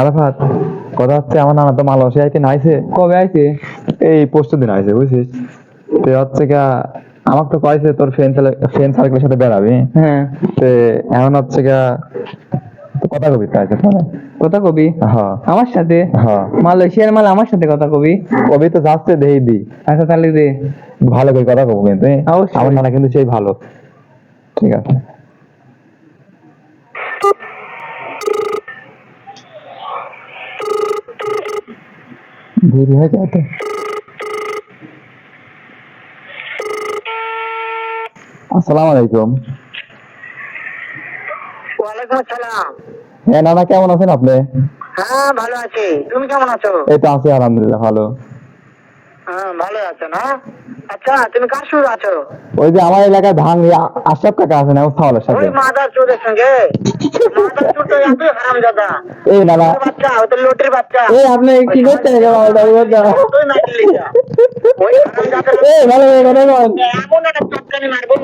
আরাফাত কথা হচ্ছে আমার নানা তো মালয়েশিয়া আইতে নাইছে কবে আইছে? এই পরশু দিন আইছে বুঝছিস? তো হচ্ছে গা আমাকে তো কয়েছে তোর ফ্রেন্ড ফ্রেন্ড সার্কেলের সাথে বেড়াবি। হ্যাঁ। তো এখন হচ্ছে গা কথা কবি তাই কথা কবি? হ্যাঁ আমার সাথে? হ্যাঁ মালয়েশিয়ার মাল আমার সাথে কথা কবি? কবি তো যাচ্ছে দেই দি। আচ্ছা তাহলে দে। ভালো করে কথা কবো কিন্তু? আমার নানা কিন্তু সেই ভালো। ঠিক আছে। হয়ে যায় তো? আসসালামু আলাইকুম। ওয়ালাইকুম আসসালাম। হ্যাঁ নানা কেমন আছেন আপনি? হ্যাঁ ভালো আছি। তুমি কেমন আছো? এই তো আছি আলহামদুলিল্লাহ ভালো। হ্যাঁ ভালো আছে না? আচ্ছা তুমি কার সঙ্গে আছো? ওই যে আমার এলাকায় ভাঙ আশরাফ কাকা আছেন ওস্তাওয়ালের সাথে। ওই মাদার চোরের সঙ্গে? মাদার চোর তো এত হারাম দাদা এই নানা বাচ্চা ওই তো লোটের বাচ্চা। এই আপনি কি করতে তুই না দিলি ওই হারাম এই ভালো করে এমন একটা চটকানি মারবো।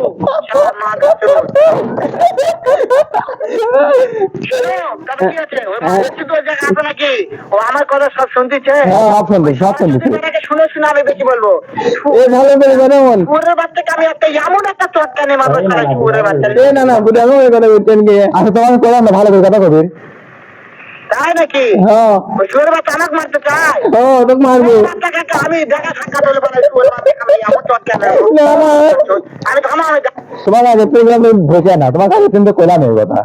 মাদার চোর। হ্যাঁ ভালো করে কথা আচ্ছা কবি তাই নাকি হ্যাঁ দেখা তোমার বসে না তোমার কাছে কিন্তু কইলাম এই কথা